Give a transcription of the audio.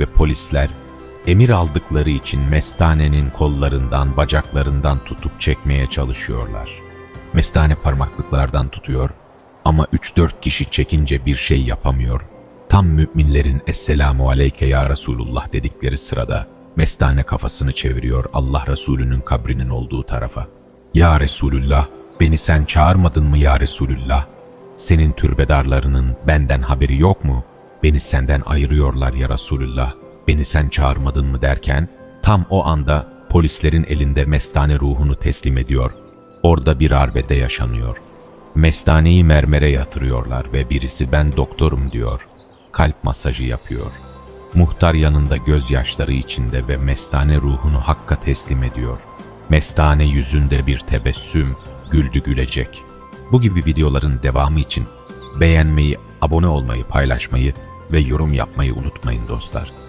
ve polisler emir aldıkları için Mestane'nin kollarından, bacaklarından tutup çekmeye çalışıyorlar. Mestane parmaklıklardan tutuyor ama 3-4 kişi çekince bir şey yapamıyor. Tam müminlerin Esselamu Aleyke Ya Resulullah dedikleri sırada Mestane kafasını çeviriyor Allah Resulü'nün kabrinin olduğu tarafa. Ya Resulullah, beni sen çağırmadın mı ya Resulullah? Senin türbedarlarının benden haberi yok mu? Beni senden ayırıyorlar ya Resulullah. Beni sen çağırmadın mı derken tam o anda polislerin elinde mestane ruhunu teslim ediyor. Orada bir arbede yaşanıyor. Mestaneyi mermere yatırıyorlar ve birisi ben doktorum diyor. Kalp masajı yapıyor. Muhtar yanında gözyaşları içinde ve mestane ruhunu Hakk'a teslim ediyor. Mestane yüzünde bir tebessüm, güldü gülecek. Bu gibi videoların devamı için beğenmeyi, abone olmayı, paylaşmayı ve yorum yapmayı unutmayın dostlar.